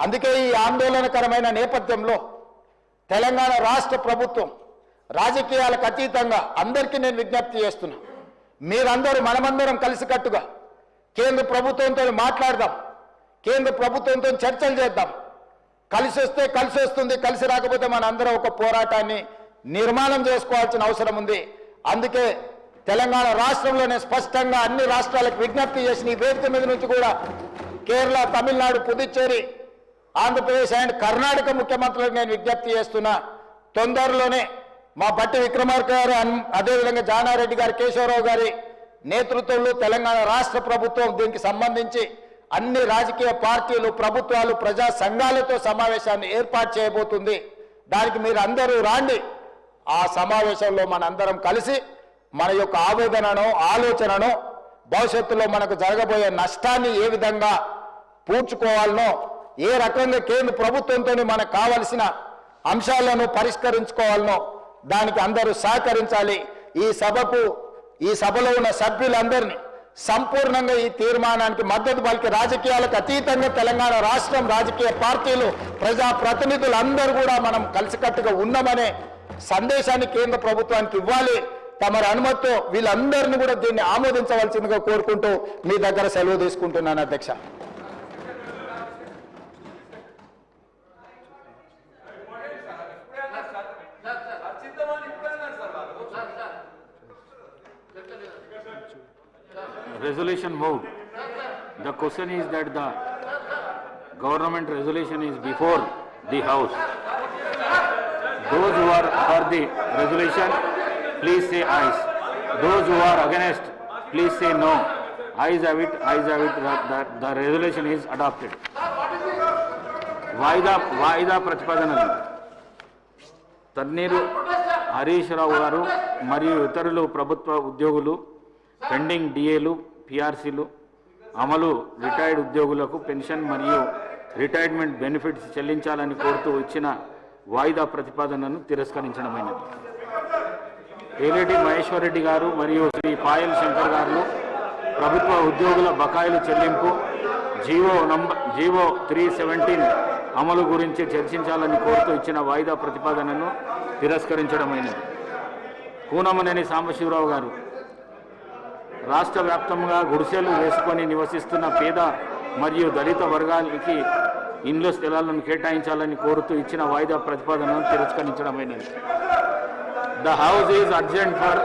అందుకే ఈ ఆందోళనకరమైన నేపథ్యంలో తెలంగాణ రాష్ట్ర ప్రభుత్వం రాజకీయాలకు అతీతంగా అందరికీ నేను విజ్ఞప్తి చేస్తున్నా. మీరందరూ మనమందరం కలిసికట్టుగా కేంద్ర ప్రభుత్వంతో మాట్లాడదాం. కేంద్ర ప్రభుత్వంతో చర్చలు చేద్దాం. కలిసి వస్తే కలిసి వస్తుంది కలిసి రాకపోతే మన అందరం ఒక పోరాటాన్ని నిర్మాణం చేసుకోవాల్సిన అవసరం ఉంది. అందుకే తెలంగాణ రాష్ట్రంలోనే స్పష్టంగా అన్ని రాష్ట్రాలకు విజ్ఞప్తి చేసిన ఈ వేదిక మీద నుంచి కూడా కేరళ తమిళనాడు పుదుచ్చేరి ఆంధ్రప్రదేశ్ అండ్ కర్ణాటక ముఖ్యమంత్రులకు నేను విజ్ఞప్తి చేస్తున్నా. తొందరలోనే మా బట్టి విక్రమార్క గారు అన్- అదేవిధంగా జానారెడ్డి గారు కేశవరావు గారి నేతృత్వంలో తెలంగాణ రాష్ట్ర ప్రభుత్వం దీనికి సంబంధించి అన్ని రాజకీయ పార్టీలు ప్రభుత్వాలు ప్రజా సంఘాలతో సమావేశాన్ని ఏర్పాటు చేయబోతుంది. దానికి మీరు అందరూ రాండి. ఆ సమావేశంలో మనందరం కలిసి మన యొక్క ఆవేదనను ఆలోచనను భవిష్యత్తులో మనకు జరగబోయే నష్టాన్ని ఏ విధంగా పూడ్చుకోవాలనో ఏ రకంగా కేంద్ర ప్రభుత్వంతో మనకు కావలసిన అంశాలను పరిష్కరించుకోవాలనో దానికి అందరూ సహకరించాలి. ఈ సభకు ఈ సభలో ఉన్న సభ్యులందరినీ సంపూర్ణంగా ఈ తీర్మానానికి మద్దతు పలికి రాజకీయాలకు అతీతంగా తెలంగాణ రాష్ట్రం రాజకీయ పార్టీలు ప్రజాప్రతినిధులు అందరూ కూడా మనం కలిసికట్టుగా ఉన్నామనే సందేశాన్ని కేంద్ర ప్రభుత్వానికి ఇవ్వాలి. తమరి అనుమతితో వీళ్ళందరినీ కూడా దీన్ని ఆమోదించవలసిందిగా కోరుకుంటూ మీ దగ్గర సెలవు తీసుకుంటున్నాను అధ్యక్ష. Resolution moved. The question is that the government resolution is before the house. Those who are for the resolution, please say ayes. Those who are against, please say no. Ayes have it, ayes have it, the, the resolution is adopted. వాయిదా వాయిదా ప్రతిపాదనలు తన్నీరు హరీష్ రావు గారు మరియు ఇతరులు ప్రభుత్వ ఉద్యోగులు pending డిఏలు పిఆర్సీలు అమలు రిటైర్డ్ ఉద్యోగులకు పెన్షన్ మరియు రిటైర్మెంట్ బెనిఫిట్స్ చెల్లించాలని కోరుతూ ఇచ్చిన వాయిదా ప్రతిపాదనను తిరస్కరించడమైనది. ఏలేటి మహేశ్వరరెడ్డి గారు మరియు శ్రీ పాయల్ శంకర్ గారు ప్రభుత్వ ఉద్యోగుల బకాయిలు చెల్లింపు GO number GO three seventeen అమలు గురించి చర్చించాలని కోరుతూ ఇచ్చిన వాయిదా ప్రతిపాదనను తిరస్కరించడమైనది. కూనమనేని సాంబశివరావు గారు రాష్ట్ర వ్యాప్తంగా గుడిసెలు వేసుకొని నివసిస్తున్న పేద మరియు దళిత వర్గాలకి ఇండ్ల స్థలాలను కేటాయించాలని కోరుతూ ఇచ్చిన వాయిదా ప్రతిపాదనను తిరస్కరించడమైనది. The house is urgent for